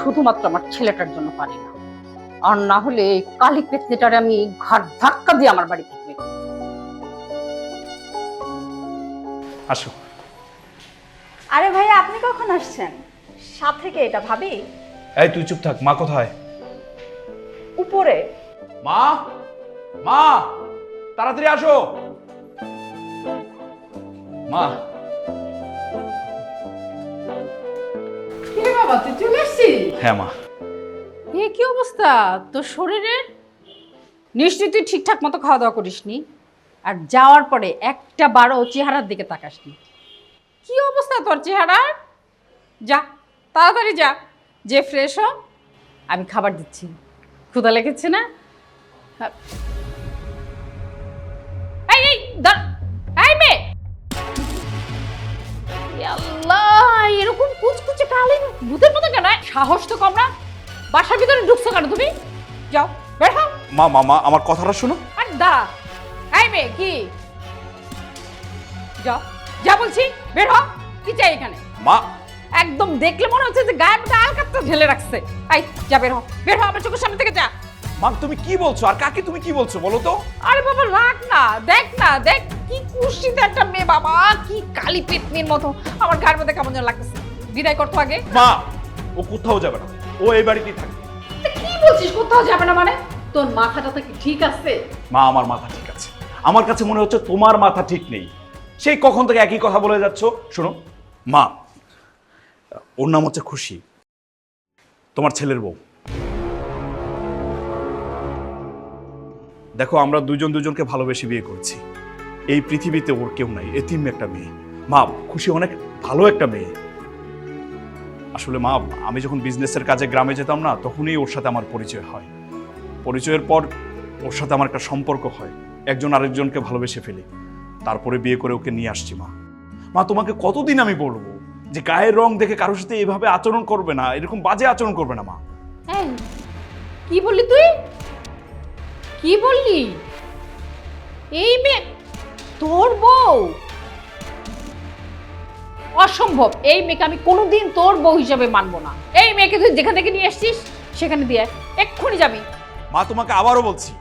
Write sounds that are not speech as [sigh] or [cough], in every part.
শুধুমাত্র আমার ছেলেটার জন্য পারি না। আর না হলে এই কালী পেতনিটারে আমি ঘাট ধাক্কা দিয়ে আমার বাড়ি থেকে। আসো। আরে ভাইয়া আপনি কখন আসছেন? সাথে কে এটা ভাবি? এই তুই চুপ থাক মা কোথায়? উপরে। মা? মা? তাড়াতাড়ি আসো। মা? বাবা তুই চলে আসছিস? হ্যাঁ মা। এ কি অবস্থা? তোর শরীরের নিশ্চয়ই তুই ঠিকঠাক মতো খাওয়া দাওয়া করিসনি। আর যাওয়ার পরে একটা বারো চেহারার দিকে তাকাসনি। কি অবস্থা তোর চেহারার? যা তাড়াতাড়ি যা। যে ফ্রেশ হ আমি খাবার দিচ্ছি। ক্ষুধা লেগেছে না? এই দাঁড়া। কুচকুচে কালি ভূতের মতো কেন? সাহস তো কম না। বাসার ভিতরে ঢুকছো কেন তুমি? যাও বের হও। মা আমার কথাটা শোনো। আর দাঁড়া। এই মেয়ে কি? যাও যা বলছি বের হও। কি চাই এখানে? মা। একদম দেখলে মনে হচ্ছে যে গায়ের মধ্যে আলকাতটা ঢেলে রাখছে। এই যা বের হও। বের হও আমার চোখের সামনে থেকে যা। মা তুমি কি বলছো? আর কাকে তুমি কি বলছো বলো তো? আরে বাবা রাখ না। দেখ না দেখ। কি কুষ্টিতে একটা মেয়ে বাবা কি কালি পেতনির মতো। আমার গায়ের মধ্যে কেমন যেন লাগতেছে। বিদায় করতো আগে? মা ও কোথাও যাবে না। ও এই বাড়িতেই থাকবে কি বলছিস কোথাও যাবে না মানে? তোর মাথাটা তো কি ঠিক আছে? মা আমার মাথা ঠিক আছে। আমার কাছে মনে হচ্ছে তোমার মাথা ঠিক নেই। সেই কখন থেকে একই কথা বলে যাচ্ছ? শোনো। মা ওর নাম হচ্ছে খুশি। তোমার ছেলের বউ। দেখো আমরা দুজন দুজনকে ভালোবেসে বিয়ে করছি। এই পৃথিবীতে ওর কেউ নাই এতিম একটা মেয়ে। মা খুশি অনেক ভালো একটা মেয়ে। আসলে মা, আমি যখন বিজনেসের কাজে গ্রামে যেতাম না, তখনই ওর সাথে আমার পরিচয় হয়। পরিচয়ের পর ওর সাথে আমার একটা সম্পর্ক হয়। একজন আরেকজনকে ভালোবেসে ফেলি। তারপরে বিয়ে করে ওকে নিয়ে আসছি মা। মা, তোমাকে কতদিন আমি বলব যে গায়ের রং দেখে কারোর সাথে এভাবে আচরণ করবে না, এরকম বাজে আচরণ করবে না মা। কি বললি তুই? কি বললি? এই তোর বউ? অসম্ভব। এই মেয়েকে আমি কোনোদিন তোর বউ হিসাবে মানবো না। এই মেয়েকে তুই যেখান থেকে নিয়ে এসছিস, সেখানে দিয়ে। এক্ষুনি যাবি। মা, তোমাকে আবারও বলছি,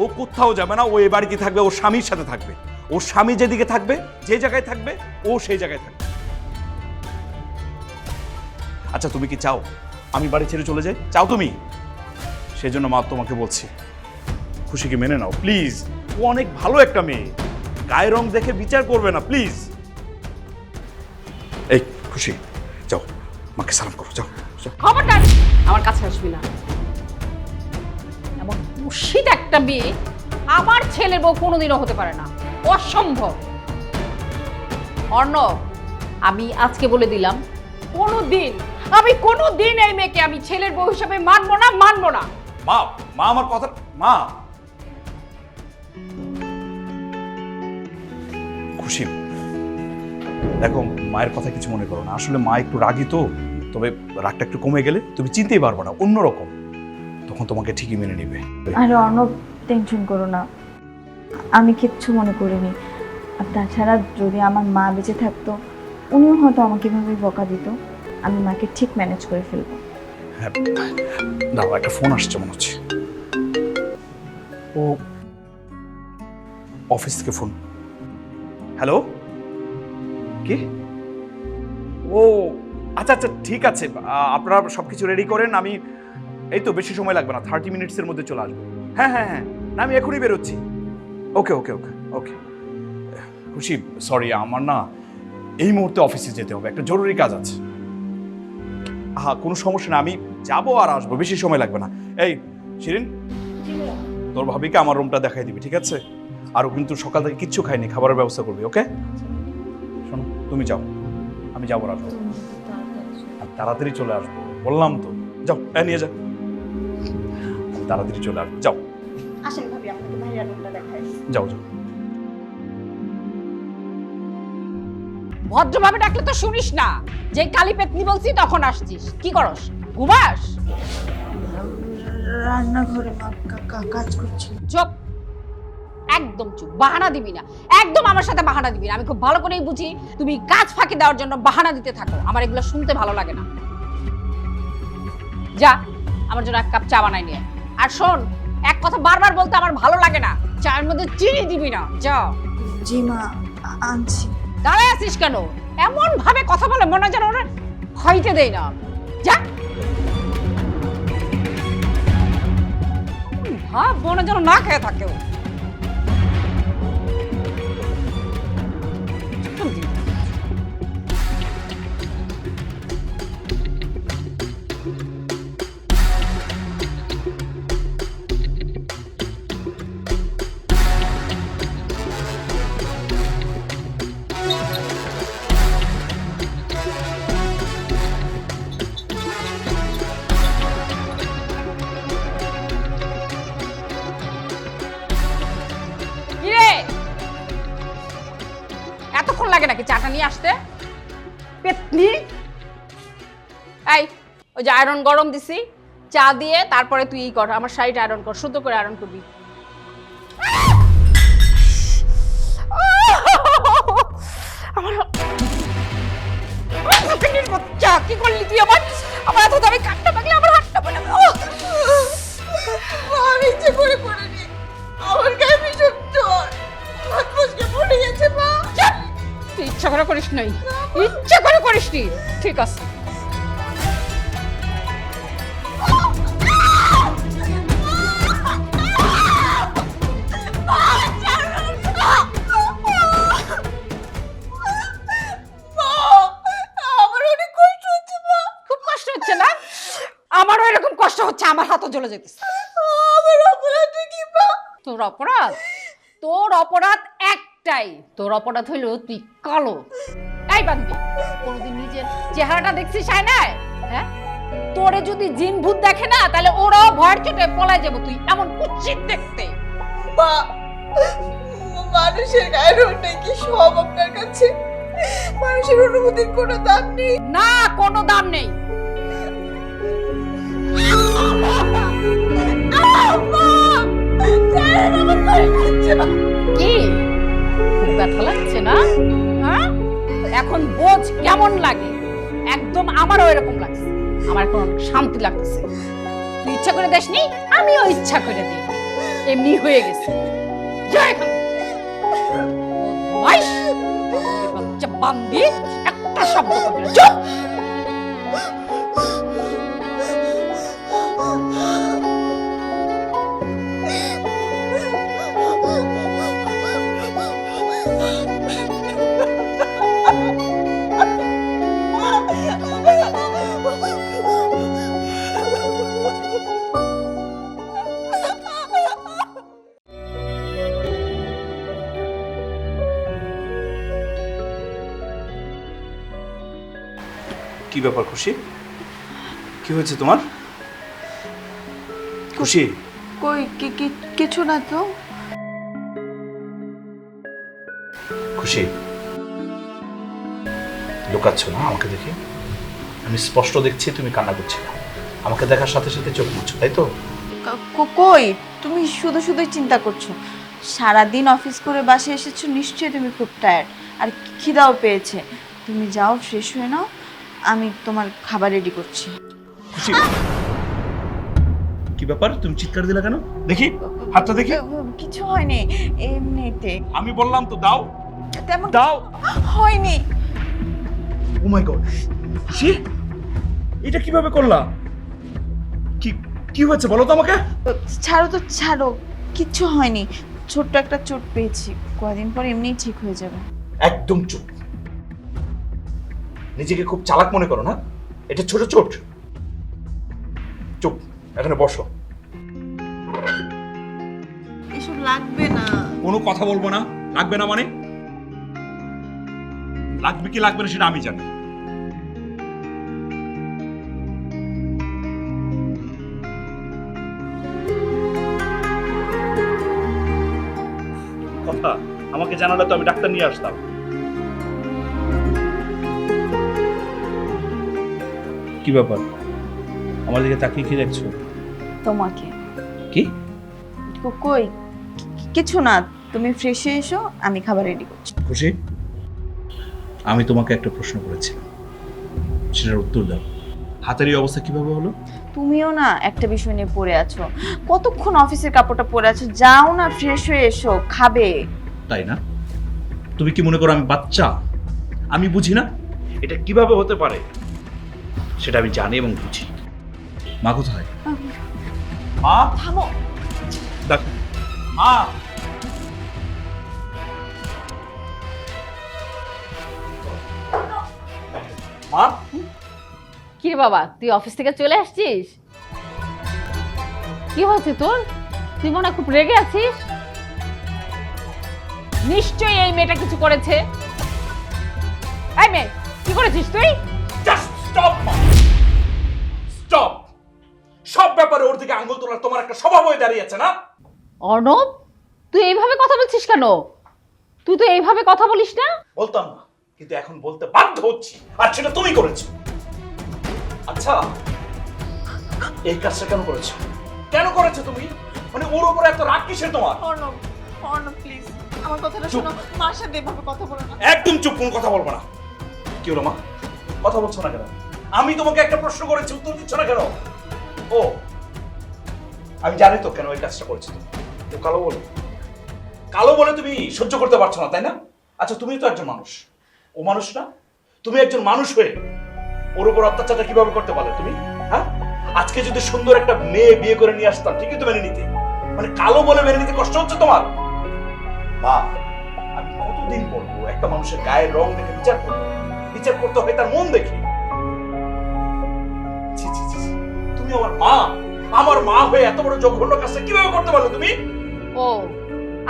ও কোথাও যাবে না, ও এ বাড়িতে থাকবে ওর স্বামীর সাথে থাকবে। ওর স্বামী যেদিকে থাকবে, যে জায়গায় থাকবে, ও সেই জায়গায় থাকবে। আচ্ছা তুমি কি চাও আমি বাড়ি ছেড়ে চলে যাই? চাও তুমি? সেই জন্য মা, তোমাকে বলছি, খুশিকে মেনে নাও। প্লিজ, ও অনেক ভালো একটা মেয়ে। গায়ের রং দেখে বিচার করবে না, প্লিজ। খুশি। যাও মাকে সালাম করো যাও খবরদার আমার কাছে আসবি না। এমন কুশিত একটা মেয়ে আমার ছেলের বউ কোনোদিনও হতে পারে না। অসম্ভব। অর্ণব আমি আজকে বলে দিলাম কোনোদিন আমি কোনোদিন এই মেয়েকে আমি ছেলের বউ হিসাবে মানবো না মানবো না। মা মা আমার কথা মা। দেখো মায়ের কথা কিছু মনে করো না। আসলে মা একটু রাগী তো তবে রাগটা একটু কমে গেলে তুমি চিনতেই পারবে না অন্যরকম। তখন তোমাকে ঠিকই মেনে নেবে। আরে অর্ণব টেনশন করো না। আমি কিচ্ছু মনে করিনি। আর তাছাড়া যদি আমার মা বেঁচে থাকতো উনিও হয়তো আমাকে এভাবেই বকা দিত। আমি মাকে ঠিক ম্যানেজ করে ফেলব। হ্যাঁ দাও একটা ফোন আসছে মনে হচ্ছে। ও অফিস থেকে ফোন হ্যালো কি? ও আচ্ছা আচ্ছা ঠিক আছে। আপনারা সব কিছু রেডি করেন আমি এই তো বেশি সময় লাগবে না থার্টি মিনিটসের মধ্যে চলে আসব। হ্যাঁ হ্যাঁ হ্যাঁ না আমি এখনই বেরোচ্ছি। ওকে ওকে ওকে ওকে। খুশি সরি আমার না এই মুহূর্তে অফিসে যেতে হবে একটা জরুরি কাজ আছে। হ্যাঁ কোনো সমস্যা না আমি যাব আর আসব বেশি সময় লাগবে না। এই শিরিন তোর ভাবিকে আমার রুমটা দেখাই দিবি ঠিক আছে? আর কিন্তু সকাল থেকে কিচ্ছু খাইনি খাবারের ব্যবস্থা করবি ওকে? শোনো তুমি যাও আমি যাব আমি তাড়াতাড়ি চলে আসব বললাম তো। যাও হ্যাঁ নিয়ে যা। আমি তাড়াতাড়ি চলে আসব যাও। আসেন ভাবি আপনাকে ভাইয়ার রুমটা দেখাই। যাও যাও। ভদ্রভাবে ডাকলে তো শুনিস না। যে কালী পেতনি বলছি তখন আসছিস। কি করস? ঘুমাস? রান্নাঘরে কাজ করছি। চুপ। একদম চুপ বাহানা দিবি না। একদম আমার সাথে বাহানা দিবি না। আমি খুব ভালো করেই বুঝি তুমি কাজ ফাঁকি দেওয়ার জন্য বাহানা দিতে থাকো। আমার এগুলো শুনতে ভালো লাগে না। যা আমার জন্য এক কাপ চা বানাই নিয়ে। আর শোন এক কথা বারবার বলতে আমার ভালো লাগে না। চায়ের মধ্যে চিনি দিবি না। যা। জি মা আনছি। দাঁড়ায় আছিস কেন? এমন ভাবে কথা বলে মনে যেন ওরা খাইতে দেয় না। যা। ভাব মনে যেন না খেয়ে থাকে এতক্ষণ লাগে নাকি চাটা নিয়ে আসতে? পেতনি? এই ওই যে আয়রন গরম দিছি চা দিয়ে তারপরে তুই ই কর আমার শাড়িটা আয়রন কর শুদ্ধ করে আয়রন করবি। ঠিক আছে। আমারও এরকম কষ্ট হচ্ছে, আমার হাতও তোর অপরাধ? তোর অপরাধ একটাই। তোর অপরাধ হইল তুই কালো। এই বান্ধবী কোনোদিন নিজের চেহারাটা দেখছিস আয়নায়? হ্যাঁ? তোরে যদি জিন ভূত দেখে না তাহলে ওরাও ভয়ের চোটে পলায় যাব তুই এমন কুচ্ছিত দেখতে। মা মানুষের গায়ের রোগটা কি সব আপনার কাছে? মানুষের অনুভূতির কোনো দাম নেই। না কোনো দাম নেই। কি? খুব ব্যথা লাগছে না? এখন বোঝ কেমন লাগে? একদম আমারও এরকম লাগছে। আমার এখন শান্তি লাগতেছে। তুই ইচ্ছা করে দেসনি? আমিও ইচ্ছা করে দিই এমনি হয়ে গেছে। একটা শব্দ চুপ! [laughs] ব্যাপার খুশি? কি হয়েছে তোমার? খুশি? কই কি- কি- কিছু না তো। খুশি? লুকাচ্ছ না আমাকে দেখে? আমি স্পষ্ট দেখছি তুমি কান্না করছি না আমাকে দেখার সাথে সাথে চোখ মুছছো তাই তো? কই? তুমি শুধু শুধুই চিন্তা করছ। সারাদিন অফিস করে বাসে এসেছ নিশ্চয়ই তুমি খুব টায়ার্ড আর খিদাও পেয়েছে। তুমি যাও ফ্রেশ হয়ে নাও। আমি তোমার খাবার রেডি করছি। খুশি? কি ব্যাপার? তুমি চিৎকার দিলে কেন? দেখি হাতটা দেখি। কিছু হয়নি এমনিতে। আমি বললাম তো দাও। তেমন দাও। হয়নি। ও মাই গড সে এটা কীভাবে করলা? কি কি হয়েছে বলো তো আমাকে? ছাড়ো তো ছাড়ো। কিচ্ছু হয়নি। ছোট্ট একটা চোট পেয়েছি। কয়দিন পর এমনিই ঠিক হয়ে যাবে। একদম চুপ নিজেকে খুব চালাক মনে করো না। এটা ছোট চোট। চুপ এখানে বসো। এসব লাগবে না। কোনো কথা বলব না। লাগবে না মানে? লাগবে কি লাগবে না সেটা আমি জানি। কথা আমাকে জানালে তো আমি ডাক্তার নিয়ে আসতাম। কি ব্যাপার? আমার দিকে তাকিয়ে কি দেখছ? তোমাকে। কি? কই? কিছু না তুমি ফ্রেশ হয়ে এসো আমি খাবার রেডি করছি। খুশি? আমি তোমাকে একটা প্রশ্ন করেছিলাম সেটার উত্তর দাও। হাতের এই অবস্থা কীভাবে হলো? তুমিও না একটা বিষয় নিয়ে পড়ে আছো। কতক্ষণ অফিসের কাপড়টা পরে আছো? যাও না ফ্রেশ হয়ে এসো খাবে। তাই না? তুমি কি মনে করো আমি বাচ্চা? আমি বুঝি না? এটা কীভাবে হতে পারে? সেটা আমি জানি এবং বুঝি। মা কোথায়? মা? থামো। ডাক মা! মা? কি রে বাবা তুই অফিস থেকে চলে আসছিস? কি হয়েছে তোর? তুই মনে খুব রেগে আছিস? নিশ্চয়ই এই মেয়েটা কিছু করেছে। এই মেয়ে কি করেছিস তুই? জাস্ট স্টপ ব্যাপারে ওর দিকে আঙ্গুল তোলার তোমার একটা স্বভাব হয়ে দাঁড়িয়েছে না? অর্ণব তুই এইভাবে কথা বলছিস কেন? তুই তো এইভাবে কথা বলিস না? বলতাম না কিন্তু এখন বলতে বাধ্য হচ্ছি আর সেটা তুমি করেছ। আচ্ছা এই কাজটা কেন করেছ? কেন করেছ তুমি? মানে ওর উপরে এত রাগ কিসের তোমার? অর্ণব অর্ণব প্লিজ আমার কথাটা। শোনো মার সাথে এভাবে কথা বলো না। একদম চুপ কোন কথা বলব না। কি হলো মা? কথা বলছো না কেন? আমি তোমাকে একটা প্রশ্ন করেছি উত্তর দিচ্ছ না কেন? ও, আমি জানি তো কেন এই কাজটা করেছ তো কালো বলে। কালো বলে তুমি সহ্য করতে পারছ না, তাই না? আচ্ছা তুমি তো একজন মানুষ। ও মানুষ না? তুমি একজন মানুষ হয়ে ওর উপর অত্যাচারটা কীভাবে করতে পারলে তুমি? হ্যাঁ? আজকে যদি সুন্দর একটা মেয়ে বিয়ে করে নিয়ে আসতাম, ঠিকই তো মেনে নিতে। মানে কালো বলে মেনে নিতে কষ্ট হচ্ছে তোমার? মা, আমি কতদিন বলব, একটা মানুষের গায়ের রং দেখে বিচার করব বিচার করতে হয় তার মন দেখে। তুমি আমার মা? আমার মা হয়ে এত বড় জঘন্য কাজটা কীভাবে করতে পারল তুমি? ও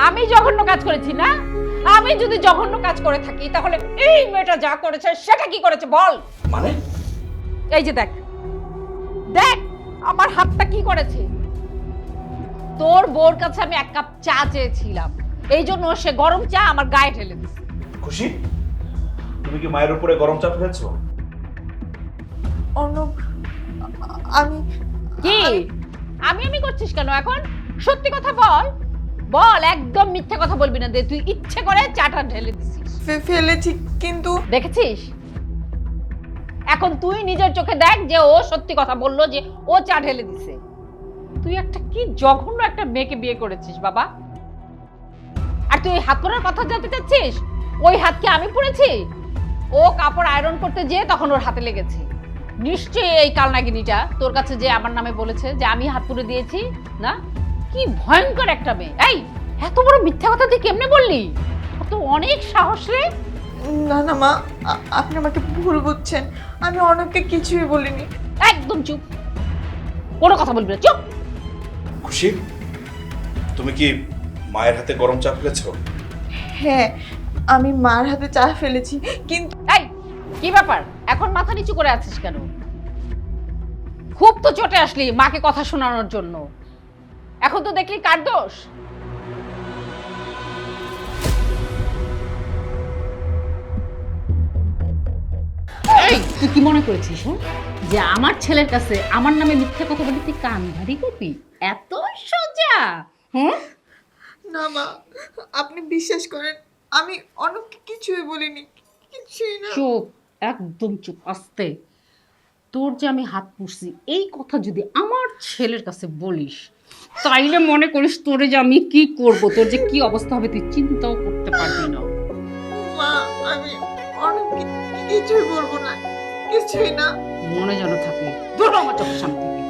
আমি জঘন্য কাজ করেছি না? আমি যদি জঘন্য কাজ করে থাকি তাহলে এই মেয়েটা যা করেছে সেটা কি করেছে বল? মানে? এই যে দেখ দেখ আমার হাতটা কি করেছে? তোর বোর কাছে আমি এক কাপ চা চেয়েছিলাম। এই জন্য সে গরম চা আমার গায়ে ঢেলে দিছে। খুশি? তুমি কি মায়ের উপরে গরম চা ফেলেছো? আমি কি? আমি আমি করছিস কেন এখন? সত্যি কথা বল। বল একদম মিথ্যে কথা বলবি না দে। তুই ইচ্ছে করে চাটা ঢেলে দিছিস। ফেলেছি কিন্তু দেখেছিস? এখন তুই নিজের চোখে দেখ যে ও সত্যি কথা বলল যে ও চা ঢেলে দিছে। তুই একটা কি জঘন্য একটা মেয়েকে বিয়ে করেছিস বাবা? আর তুই হাত পরার কথা জানতে চাচ্ছিস? ওই হাত কি আমি পড়েছি? ও কাপড় আয়রন করতে যেয়ে তখন ওর হাতে লেগেছে। নিশ্চয়ই এই কালনাগিনীটা তোর কাছে যে আমার নামে বলেছে যে আমি হাত পুড়ে দিয়েছি না? কি ভয়ঙ্কর একটা মেয়ে। এই এত বড় মিথ্যা কথা তুই কেমনে বললি? তো অনেক সাহস রে। না না মা আপনি আমাকে ভুল বুঝছেন। আমি অনেককে কিছুই বলিনি। একদম চুপ। কোনো কথা বলবি না চুপ। খুশি? তুমি কি মায়ের হাতে গরম চা ফেলেছো? হ্যাঁ আমি মার হাতে চা ফেলেছি কিন্তু এই কি ব্যাপার? এখন মাথা নিচু করে আছিস কেন? খুব তো চটে আসলি মাকে কথা শোনানোর জন্য। এখন তো দেখলি কার দোষ? এই তুই কি মনে করেছিস হ্যাঁ? যে আমার ছেলের কাছে আমার নামে মিথ্যা কথা বলি তুই কান ভারী করবি? এত সোজা হ্যাঁ? না মা আপনি বিশ্বাস করেন আমি অর্ণবকে কিছুই বলিনি কিছুই না। চুপ একদম চুপ আস্তে। তোর যে আমি হাত পুষছি এই কথা যদি আমার ছেলের কাছে বলিস তাইলে মনে করিস তোরে যে আমি কি করব তোর যে কি অবস্থা হবে তুই চিন্তাও করতে পারবি না। আমি কিছুই বলব না কিছুই না। মনে যেন থাকে হ আমার চোখের সামনে থেকে।